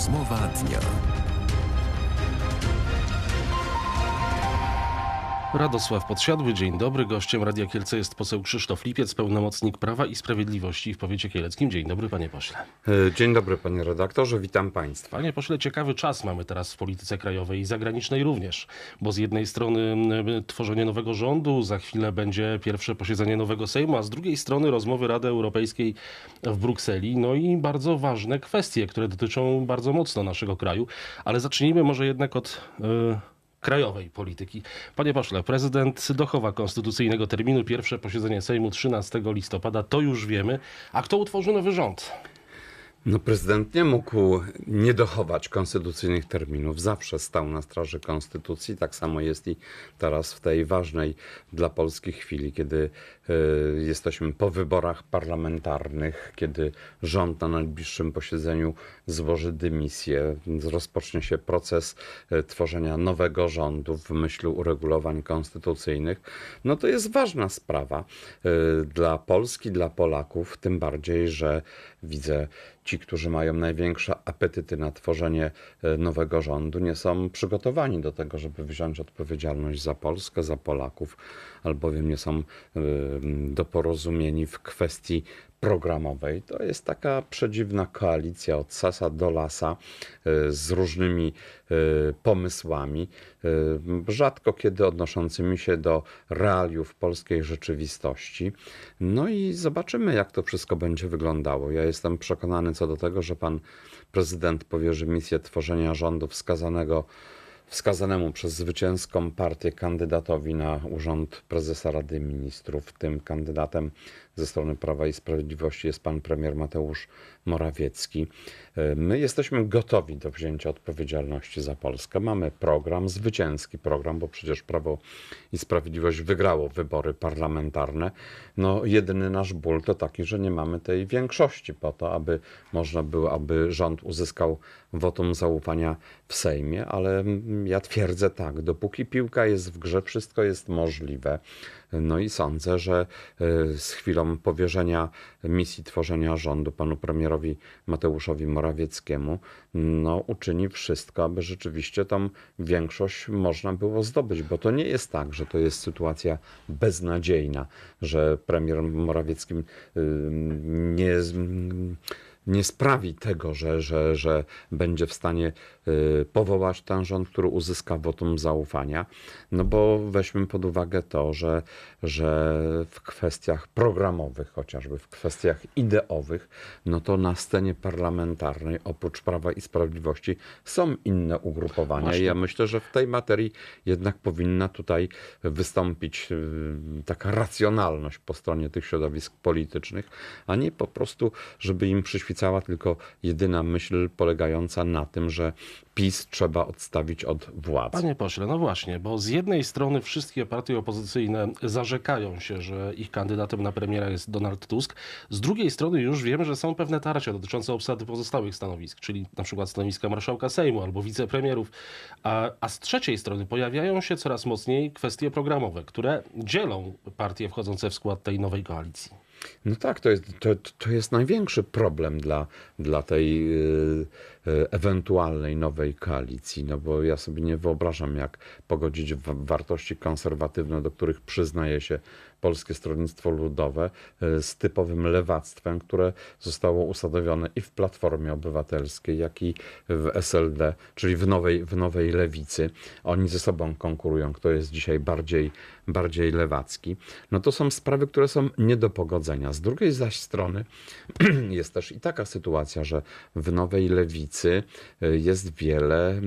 Rozmowa dnia. Radosław Podsiadły, dzień dobry. Gościem Radia Kielce jest poseł Krzysztof Lipiec, pełnomocnik Prawa i Sprawiedliwości w powiecie kieleckim. Dzień dobry, panie pośle. E, Dzień dobry panie redaktorze, witam państwa. Panie pośle, ciekawy czas mamy teraz w polityce krajowej i zagranicznej również, bo z jednej strony mm, tworzenie nowego rządu, za chwilę będzie pierwsze posiedzenie nowego Sejmu, a z drugiej strony rozmowy Rady Europejskiej w Brukseli, no i bardzo ważne kwestie, które dotyczą bardzo mocno naszego kraju. Ale zacznijmy może jednak od... y, krajowej polityki. Panie pośle, prezydent dochowa konstytucyjnego terminu. Pierwsze posiedzenie Sejmu 13 listopada, to już wiemy. A kto utworzy nowy rząd? No prezydent nie mógł nie dochować konstytucyjnych terminów. Zawsze stał na straży konstytucji. Tak samo jest i teraz w tej ważnej dla Polski chwili, kiedy e, jesteśmy po wyborach parlamentarnych, kiedy rząd na najbliższym posiedzeniu złoży dymisję, rozpocznie się proces e, tworzenia nowego rządu w myśl uregulowań konstytucyjnych. No to jest ważna sprawa e, dla Polski, dla Polaków, tym bardziej, że widzę ci, którzy mają największe apetyty na tworzenie e, nowego rządu, nie są przygotowani do tego, żeby wziąć odpowiedzialność za Polskę, za Polaków, albowiem nie są e, doporozumieni w kwestii programowej. To jest taka przedziwna koalicja od sasa do lasa e, z różnymi e, pomysłami, e, rzadko kiedy odnoszącymi się do realiów polskiej rzeczywistości. No i zobaczymy, jak to wszystko będzie wyglądało. Ja jestem przekonany co do tego, że pan prezydent powierzy misję tworzenia rządu wskazanego wskazanemu przez zwycięską partię kandydatowi na urząd prezesa Rady Ministrów. Tym kandydatem ze strony Prawa i Sprawiedliwości jest pan premier Mateusz Morawiecki. E, My jesteśmy gotowi do wzięcia odpowiedzialności za Polskę. Mamy program, zwycięski program, bo przecież Prawo i Sprawiedliwość wygrało wybory parlamentarne. No, jedyny nasz ból to taki, że nie mamy tej większości po to, aby można było, aby rząd uzyskał wotum zaufania w Sejmie, ale ja twierdzę tak, dopóki piłka jest w grze, wszystko jest możliwe. No i sądzę, że y, z chwilą powierzenia misji tworzenia rządu panu premierowi Mateuszowi Morawieckiemu, no uczyni wszystko, aby rzeczywiście tą większość można było zdobyć, bo to nie jest tak, że to jest sytuacja beznadziejna, że premier Morawiecki y, nie nie sprawi tego, że, że, że będzie w stanie y, powołać ten rząd, który uzyska wotum zaufania. No bo weźmy pod uwagę to, że, że w kwestiach programowych, chociażby w kwestiach ideowych, no to na scenie parlamentarnej oprócz Prawa i Sprawiedliwości są inne ugrupowania. Właśnie. Ja myślę, że w tej materii jednak powinna tutaj wystąpić y, taka racjonalność po stronie tych środowisk politycznych, a nie po prostu, żeby im przyświecała tylko jedyna myśl polegająca na tym, że PiS trzeba odstawić od władzy. Panie pośle, no właśnie, bo z jednej strony wszystkie partie opozycyjne zarzekają się, że ich kandydatem na premiera jest Donald Tusk. Z drugiej strony już wiemy, że są pewne tarcia dotyczące obsady pozostałych stanowisk, czyli na przykład stanowiska marszałka Sejmu albo wicepremierów. A, a z trzeciej strony pojawiają się coraz mocniej kwestie programowe, które dzielą partie wchodzące w skład tej nowej koalicji. No tak, to jest, to, to jest największy problem dla, dla tej y, y, ewentualnej nowej koalicji, no bo ja sobie nie wyobrażam, jak pogodzić wa- wartości konserwatywne, do których przyznaje się Polskie Stronnictwo Ludowe, y, z typowym lewactwem, które zostało usadowione i w Platformie Obywatelskiej, jak i w SLD, czyli w nowej, w nowej lewicy. Oni ze sobą konkurują, kto jest dzisiaj bardziej, bardziej lewacki. No to są sprawy, które są nie do pogodzenia. Z drugiej zaś strony jest też i taka sytuacja, że w nowej lewicy y, jest wiele y,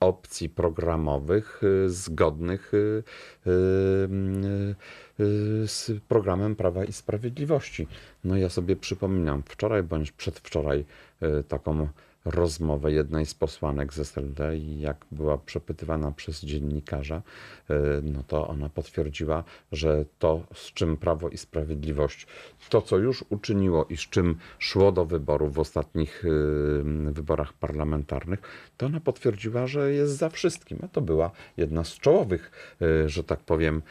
opcji programowych zgodnych z programem Prawa i Sprawiedliwości. No ja sobie przypominam wczoraj bądź przedwczoraj y, taką rozmowę jednej z posłanek z SLD i jak była przepytywana przez dziennikarza, y, no to ona potwierdziła, że to, z czym Prawo i Sprawiedliwość, to co już uczyniło i z czym szło do wyborów w ostatnich y, wyborach parlamentarnych, to ona potwierdziła, że jest za wszystkim. A to była jedna z czołowych, y, że tak powiem,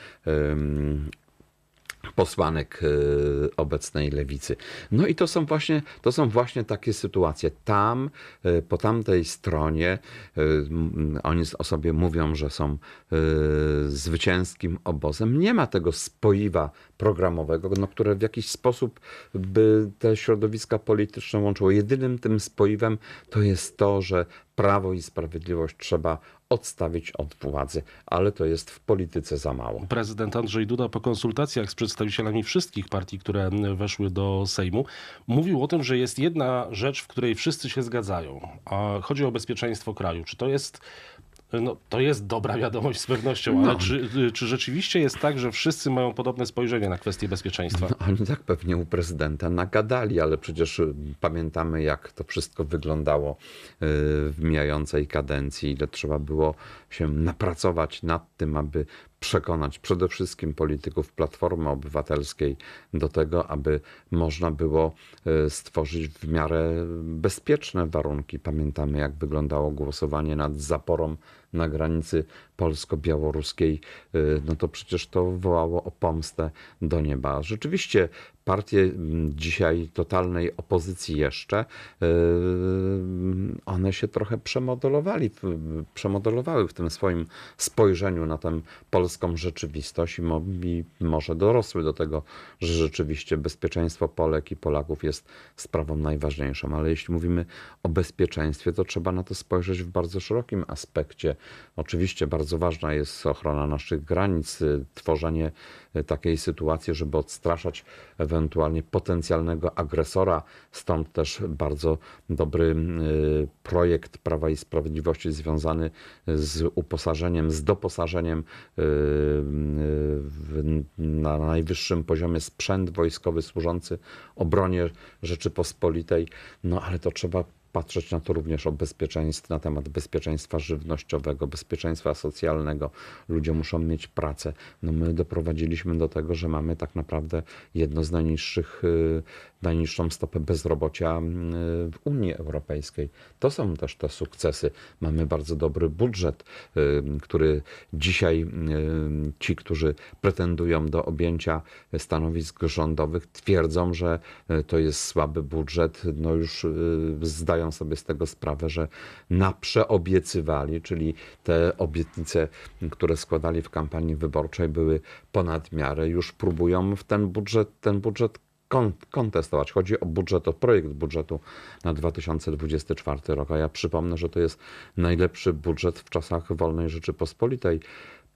posłanek y, obecnej lewicy. No i to są właśnie, to są właśnie takie sytuacje. Tam, y, po tamtej stronie, y, oni o sobie mówią, że są zwycięskim obozem. Nie ma tego spoiwa programowego, no, które w jakiś sposób by te środowiska polityczne łączyło. Jedynym tym spoiwem to jest to, że Prawo i Sprawiedliwość trzeba odstawić od władzy, ale to jest w polityce za mało. Prezydent Andrzej Duda po konsultacjach z przedstawicielami wszystkich partii, które weszły do Sejmu, mówił o tym, że jest jedna rzecz, w której wszyscy się zgadzają, a chodzi o bezpieczeństwo kraju. Czy to jest no, to jest dobra wiadomość z pewnością, ale No. czy, czy rzeczywiście jest tak, że wszyscy mają podobne spojrzenie na kwestię bezpieczeństwa? No, oni tak pewnie u prezydenta nagadali, ale przecież y, pamiętamy, jak to wszystko wyglądało y, w mijającej kadencji, ile trzeba było się napracować nad tym, aby przekonać przede wszystkim polityków Platformy Obywatelskiej do tego, aby można było y, stworzyć w miarę bezpieczne warunki. Pamiętamy, jak wyglądało głosowanie nad zaporą na granicy polsko-białoruskiej. Y, No to przecież to wołało o pomstę do nieba. Rzeczywiście partie dzisiaj totalnej opozycji jeszcze, yy, one się trochę przemodelowali, przemodelowały w tym swoim spojrzeniu na tę polską rzeczywistość i może dorosły do tego, że rzeczywiście bezpieczeństwo Polek i Polaków jest sprawą najważniejszą. Ale jeśli mówimy o bezpieczeństwie, to trzeba na to spojrzeć w bardzo szerokim aspekcie. Oczywiście bardzo ważna jest ochrona naszych granic, y, tworzenie y, takiej sytuacji, żeby odstraszać ewentualnie potencjalnego agresora. Stąd też bardzo dobry y, projekt Prawa i Sprawiedliwości związany z uposażeniem, z doposażeniem y, na najwyższym poziomie sprzęt wojskowy służący obronie Rzeczypospolitej. No ale to trzeba patrzeć na to również o bezpieczeństwie, na temat bezpieczeństwa żywnościowego, bezpieczeństwa socjalnego. Ludzie muszą mieć pracę. No my doprowadziliśmy do tego, że mamy tak naprawdę jedno z najniższych, y, najniższą stopę bezrobocia y, w Unii Europejskiej. To są też te sukcesy. Mamy bardzo dobry budżet, który dzisiaj ci, którzy pretendują do objęcia stanowisk rządowych, twierdzą, że y, to jest słaby budżet. No już y, zdają sobie z tego sprawę, że na przeobiecywali, czyli te obietnice, które składali w kampanii wyborczej, były ponad miarę. Już próbują w ten budżet, ten budżet kontestować. Chodzi o budżet, o projekt budżetu na 2024 rok. A ja przypomnę, że to jest najlepszy budżet w czasach wolnej Rzeczypospolitej.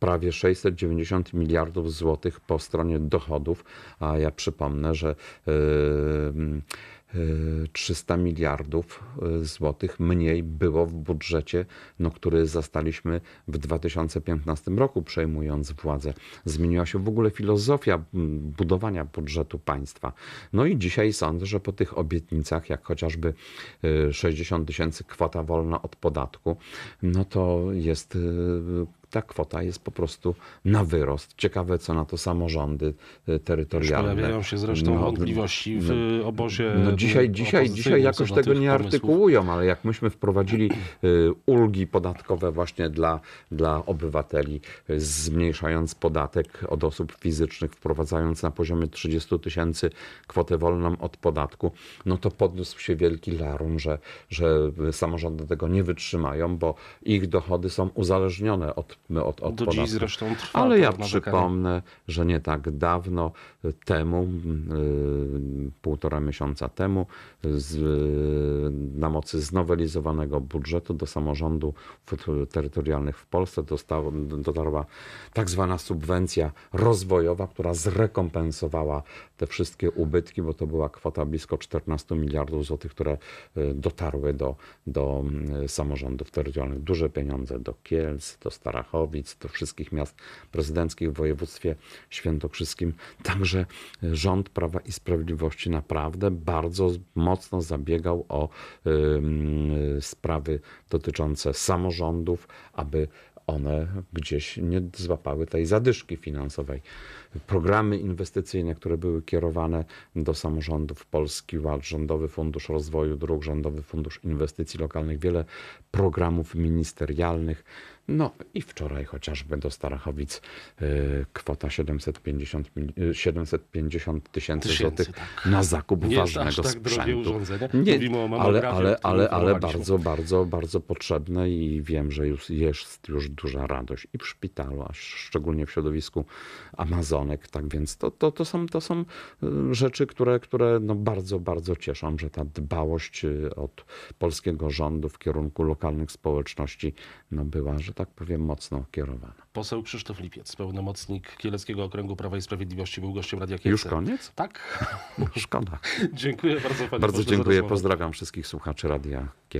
Prawie 690 miliardów złotych po stronie dochodów, a ja przypomnę, że yy, yy, 300 miliardów yy, złotych mniej było w budżecie, no, który zastaliśmy w 2015 roku, przejmując władzę. Zmieniła się w ogóle filozofia mm, budowania budżetu państwa. No i dzisiaj sądzę, że po tych obietnicach, jak chociażby y, 60 tysięcy kwota wolna od podatku, no to jest ta kwota jest po prostu na wyrost. Ciekawe, co na to samorządy Już terytorialne. pojawiają się zresztą No, wątpliwości w obozie no dzisiaj, dzisiaj, dzisiaj jakoś tego nie pomysłów. artykułują, ale jak myśmy wprowadzili y, ulgi podatkowe właśnie dla, dla obywateli, zmniejszając podatek od osób fizycznych, wprowadzając na poziomie 30 tysięcy kwotę wolną od podatku, no to podniósł się wielki larum, że, że samorządy tego nie wytrzymają, bo ich dochody są uzależnione od, od, od Do podatku. dziś zresztą trwa Ale ja przypomnę, że nie tak dawno temu, y, półtora miesiąca temu, z, na mocy znowelizowanego budżetu do samorządów terytorialnych w Polsce dostało, dotarła tak zwana subwencja rozwojowa, która zrekompensowała te wszystkie ubytki, bo to była kwota blisko 14 miliardów złotych, które y, dotarły do, do y, samorządów terytorialnych. Duże pieniądze do Kielc, do Starachowic, do wszystkich miast prezydenckich w województwie świętokrzyskim. Także y, rząd Prawa i Sprawiedliwości naprawdę bardzo mocno zabiegał o sprawy dotyczące samorządów, aby one gdzieś nie złapały tej zadyszki finansowej. programy inwestycyjne, które były kierowane do samorządów, Polski Ład, Rządowy Fundusz Rozwoju Dróg, Rządowy Fundusz Inwestycji Lokalnych, wiele programów ministerialnych. No i wczoraj chociażby do Starachowic y, kwota 750 mil- y, 750 tysięcy Tysięcy, złotych na zakup Nie ważnego aż tak sprzętu. Nie, ale, ale, ale, ale bardzo, bardzo, bardzo potrzebne i wiem, że już jest już duża radość i w szpitalu, a szczególnie w środowisku Amazonek. Tak więc to, to, to, są, to są y, rzeczy, które, które no bardzo, bardzo cieszą, że ta dbałość od polskiego rządu w kierunku lokalnych społeczności no była, że tak powiem, mocno kierowana. Poseł Krzysztof Lipiec, pełnomocnik Kieleckiego Okręgu Prawa i Sprawiedliwości, był gościem Radia Kielce. Już koniec? Tak. Szkoda. Dziękuję bardzo panie Bardzo dziękuję, pozdrawiam wszystkich słuchaczy Radia Kielce.